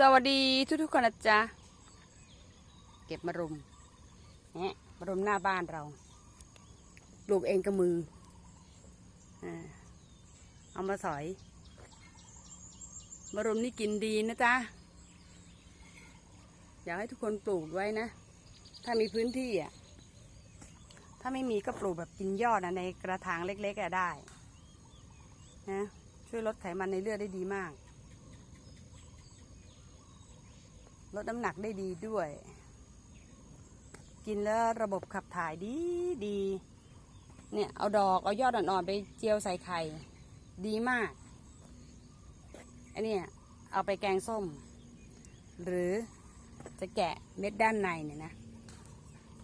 สวัสดีทุกๆคนนะจ๊ะ เก็บมารุมเนี่ยมารุมหน้าบ้านเราปลูกเองกับมือเอามาสอยมารุมนี่กินดีนะจ๊ะ อยากให้ทุกคนปลูกไว้นะ ถ้ามีพื้นที่อะ ถ้าไม่มีก็ปลูกแบบกินยอดนะในกระถางเล็กๆอะได้ นะ ช่วยลดไขมันในเลือดได้ดีมาก ลดน้ำหนักได้ดีด้วย กินแล้วระบบขับถ่ายดีดี เนี่ย เอาดอกเอายอดอ่อนๆไปเจียวใส่ไข่ ดีมากอันนี้เอาไปแกงส้ม หรือจะแกะเม็ดด้านในเนี่ยนะ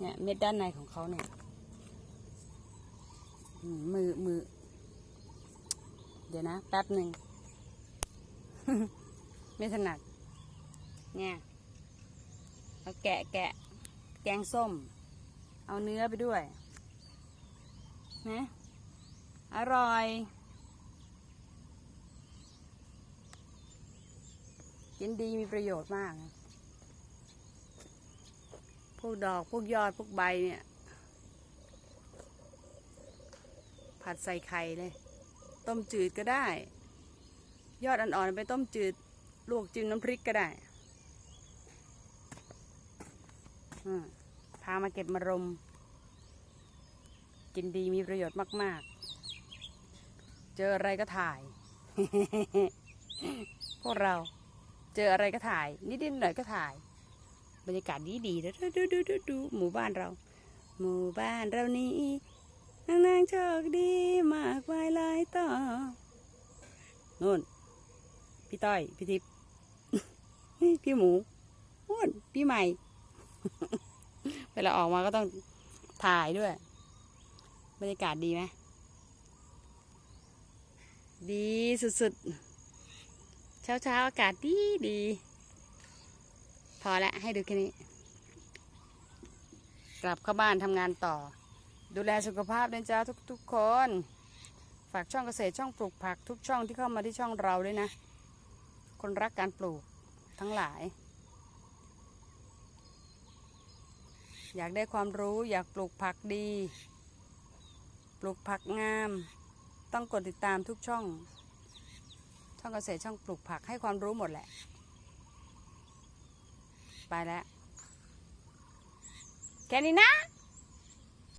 เนี่ยเม็ดด้านในของเขาเนี่ยมือมือ เดี๋ยวนะ แป๊บหนึ่ง ไม่ถนัดเนี่ย เอาแกะแกะ แกงส้ม เอาเนื้อไปด้วยนะอร่อย กินดีมีประโยชน์มาก พวกดอก พวกยอด พวกใบเนี่ย ผัดใส่ไข่เลย ต้มจืดก็ได้ ยอดอ่อนๆไปต้มจืด ลวกจิ้มน้ำพริกก็ได้อืม พามาเก็บมารม กินดีมีประโยชน์มาก ๆ เจออะไรก็ถ่าย พวกเราเจออะไรก็ถ่าย นิดๆหน่อยก็ถ่าย บรรยากาศดีดีดูดูดูดูดูหมู่บ้านเรา หมู่บ้านเรานี้นางนางโชคดีมากมายลายต่อนู่น พี่ต้อย พี่ทิพย์พี่หมูนู่นพี่ใหม่ เวลาออกมาก็ต้องถ่ายด้วย บรรยากาศดีไหมดีสุดๆ เช้าๆ อากาศดีดี พอละให้ดูแค่นี้ กลับเข้าบ้านทำงานต่อ ดูแลสุขภาพนจ๊ะทุกๆคน ฝากช่องเกษตรช่องปลูกผักทุกช่องที่เข้ามาที่ช่องเราด้วยนะ คนรักการปลูกทั้งหลาย อยากได้ความรู้อยากปลูกผักดี ปลูกผักงาม ต้องกดติดตามทุกช่อง ช่องเกษตรช่องปลูกผักให้ความรู้หมดแหละ ไปแล้ว แค่นี้นะ